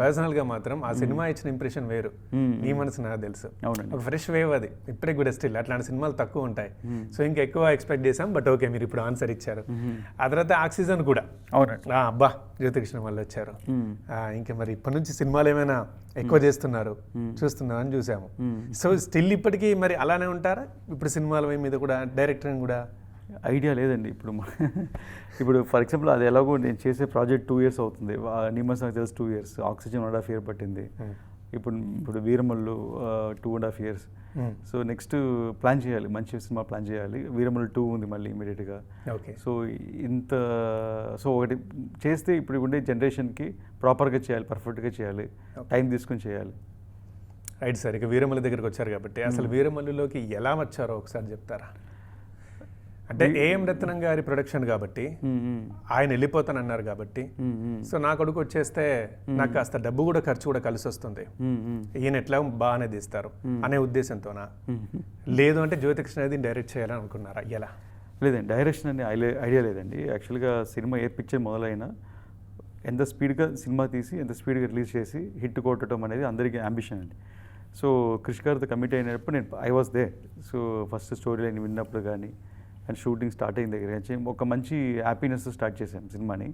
పర్సనల్గా మాత్రం ఆ సినిమా ఇచ్చిన ఇంప్రెషన్ వేరు. నీ మనసు నాకు తెలుసు. ఒక ఫ్రెష్ వేవ్ అది. ఇప్పటికి కూడా స్టిల్ అట్లాంటి సినిమాలు తక్కువ ఉంటాయి. సో ఇంకా ఎక్కువ ఎక్స్పెక్ట్ చేసాం బట్ ఓకే మీరు ఇప్పుడు ఆన్సర్ ఇచ్చారు. ఆ తర్వాత ఆక్సిజన్ కూడా. అవునండి. అబ్బా జ్యోతికృష్ణ వాళ్ళు వచ్చారు. ఇంకా మరి ఇప్పటి నుంచి సినిమాలు ఏమైనా ఎక్కువ చేస్తున్నారు? చూస్తున్నాం అని చూసాము. సో స్టిల్ ఇప్పటికీ మరి అలానే ఉంటారా? ఇప్పుడు సినిమాల మీద కూడా డైరెక్టర్ కూడా? ఐడియా లేదండి ఇప్పుడు ఇప్పుడు ఫర్ ఎగ్జాంపుల్ అది ఎలాగో నేను చేసే ప్రాజెక్ట్ టూ ఇయర్స్ అవుతుంది. నిమ్మస్ నాకు తెలుసు two years. Oxygen one and half year పట్టింది. ఇప్పుడు ఇప్పుడు Veeramallu two and half years. So next plan చేయాలి. మంచి సినిమా ప్లాన్ చేయాలి. వీరమల్లు టూ ఉంది మళ్ళీ ఇమీడియట్గా ఓకే. సో ఇంత సో ఒకటి చేస్తే ఇప్పుడు ఉండే జనరేషన్కి ప్రాపర్గా చేయాలి పర్ఫెక్ట్గా చేయాలి టైం తీసుకొని చేయాలి. Right sir. ఇక వీరమల్లి దగ్గరికి వచ్చారు కాబట్టి అసలు వీరమల్లిలోకి ఎలా వచ్చారో ఒకసారి చెప్తారా? అంటే ఏఎం రత్నం గారి ప్రొడక్షన్ కాబట్టి ఆయన వెళ్ళిపోతానన్నారు కాబట్టి సో నా కొడుకు వచ్చేస్తే నాకు కాస్త డబ్బు కూడా ఖర్చు కూడా కలిసి వస్తుంది. ఈయన ఎట్లా బాగానే తీస్తారు అనే ఉద్దేశంతోనా? లేదు అంటే జ్యోతికృష్ణ డైరెక్ట్ చేయాలని అనుకున్నారా? ఎలా? లేదండి డైరెక్షన్ అని ఐడియా లేదండి. యాక్చువల్గా సినిమా ఏ పిక్చర్ మొదలైనా ఎంత స్పీడ్గా సినిమా తీసి ఎంత స్పీడ్గా రిలీజ్ చేసి హిట్ కొట్టడం అనేది అందరికీ అంబిషన్ అండి. సో క్రిష్ గారితో కమిట్ అయినప్పుడు నేను I was there so first story line విన్నప్పుడు కానీ అండ్ షూటింగ్ స్టార్ట్ అయిన దగ్గర నుంచి ఒక మంచి హ్యాపీనెస్ స్టార్ట్ చేశాం సినిమాని.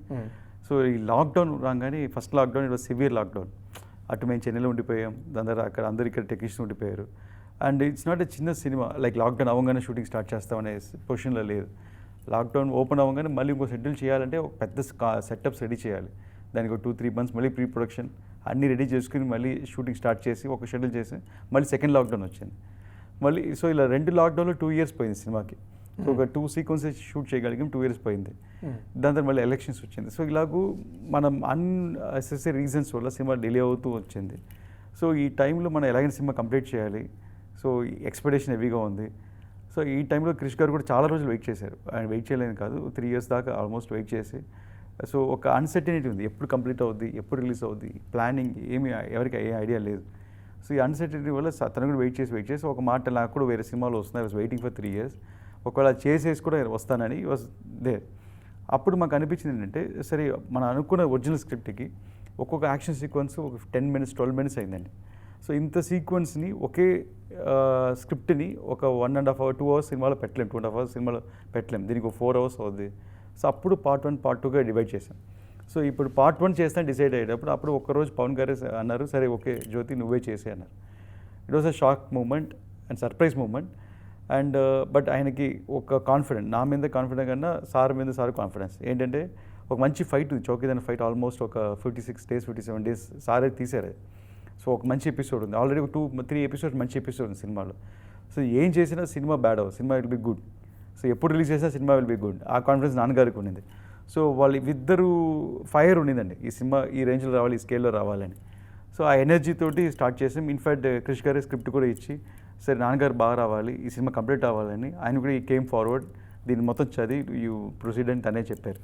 సో ఈ లాక్డౌన్ రాగానే first lockdown it was severe lockdown. అటు మేము చెన్నైలో ఉండిపోయాం దాని అక్కడ అందరు ఇక్కడ టెక్నీషియన్ ఉండిపోయారు. అండ్ ఇట్స్ నాట్ ఎ చిన్న సినిమా లైక్ లాక్డౌన్ అవ్వగానే షూటింగ్ స్టార్ట్ చేస్తామనే పొజిషన్లో లేదు. లాక్డౌన్ ఓపెన్ అవ్వగానే మళ్ళీ ఇంకో షెడ్యూల్ చేయాలంటే ఒక పెద్ద సెటప్స్ రెడీ చేయాలి. దానికి ఒక టూ త్రీ మంత్స్ మళ్ళీ ప్రీ ప్రొడక్షన్ అన్నీ రెడీ చేసుకుని మళ్ళీ షూటింగ్ స్టార్ట్ చేసి ఒక షెడ్యూల్ చేసి మళ్ళీ సెకండ్ లాక్డౌన్ వచ్చింది. మళ్ళీ సో ఇలా రెండు లాక్డౌన్లో టూ ఇయర్స్ పోయింది సినిమాకి. సో ఒక టూ సీక్వెన్సెస్ షూట్ చేయగలిగాం టూ ఇయర్స్ పోయింది. దాని తర్వాత మళ్ళీ ఎలక్షన్స్ వచ్చింది. సో ఇలాగూ మనం అన్నెసెసరీ రీజన్స్ వల్ల సినిమా డిలే అవుతూ వచ్చింది. సో ఈ టైంలో మనం ఎలాగైనా సినిమా కంప్లీట్ చేయాలి. సో ఎక్స్పెక్టేషన్ హెవీగా ఉంది. సో ఈ టైంలో క్రిష్ గారు కూడా చాలా రోజులు వెయిట్ చేశారు. ఆయన వెయిట్ చేయలేదు కాదు. త్రీ ఇయర్స్ దాకా ఆల్మోస్ట్ వెయిట్ చేసి. సో ఒక అన్సర్టనిటీ ఉంది. ఎప్పుడు కంప్లీట్ అవుద్ది? ఎప్పుడు రిలీజ్ అవుద్ది? ప్లానింగ్ ఏమి ఎవరికి ఏ ఐడియా లేదు. సో ఈ అన్సర్టనిటీ వల్ల తను కూడా వెయిట్ చేసి వెయిట్ చేసి ఒక మాట నాకు కూడా వేరే సినిమాలు వస్తున్నాయి. Was waiting for three years ఒకవేళ చేసేసి కూడా వస్తానని వాజ్ దే అప్పుడు మాకు అనిపించింది ఏంటంటే సరే మనం అనుకున్న ఒరిజినల్ స్క్రిప్ట్కి ఒక్కొక్క యాక్షన్ సీక్వెన్స్ ఒక టెన్ మినిట్స్ ట్వెల్వ్ మినిట్స్ అయిందండి. సో ఇంత సీక్వెన్స్ని ఒకే స్క్రిప్ట్ని ఒక one and half hour two hours సినిమాలో పెట్టలేం టూ అండ్ హాఫ్ అవర్స్ సినిమాలో పెట్టలేం. దీనికి ఒక ఫోర్ అవర్స్ అవుద్ది. సో అప్పుడు పార్ట్ వన్ పార్ట్ టూగా డివైడ్ చేసాం సో ఇప్పుడు పార్ట్ వన్ చేస్తాను డిసైడ్ అయ్యేటప్పుడు అప్పుడు ఒక్కరోజు పవన్ గారే అన్నారు సరే ఓకే జ్యోతి నువ్వే చేసే అన్నారు it was a shock moment and surprise moment and but ఆయనకి ఒక కాన్ఫిడెంట్ నా మీద కాన్ఫిడెంట్ కన్నా సార్ మీద సార్ కాన్ఫిడెన్స్ ఏంటంటే ఒక మంచి ఫైట్ ఉంది ఫైట్ ఆల్మోస్ట్ ఒక fifty six days fifty seven days సారే తీసారు సో ఒక మంచి ఎపిసోడ్ ఉంది. ఆల్రెడీ ఒక టూ త్రీ ఎపిసోడ్ మంచి ఎపిసోడ్ ఉంది సినిమాలో. సో ఏం చేసినా సినిమా బ్యాడ్ అవ్వదు. Cinema will be good so ఎప్పుడు రిలీజ్ చేసినా సినిమా విల్ బి గుడ్ ఆ కాన్ఫిడెన్స్ నాన్నగారికి ఉండింది. సో వాళ్ళు ఇద్దరు ఫైర్ ఉండిందండి. ఈ సినిమా ఈ రేంజ్లో రావాలి ఈ స్కేల్లో రావాలని. సో ఆ ఎనర్జీ తోటి స్టార్ట్ చేసాం. ఇన్ఫాక్ట్ క్రిష్ గారి స్క్రిప్ట్ కూడా ఇచ్చి సరే నాన్నగారు బాగా రావాలి ఈ సినిమా కంప్లీట్ అవ్వాలని ఆయన కూడా ఈ కేమ్ ఫార్వర్డ్ దీన్ని మొత్తం చదివి యూ ప్రొసీడ్ అని తనే చెప్పారు.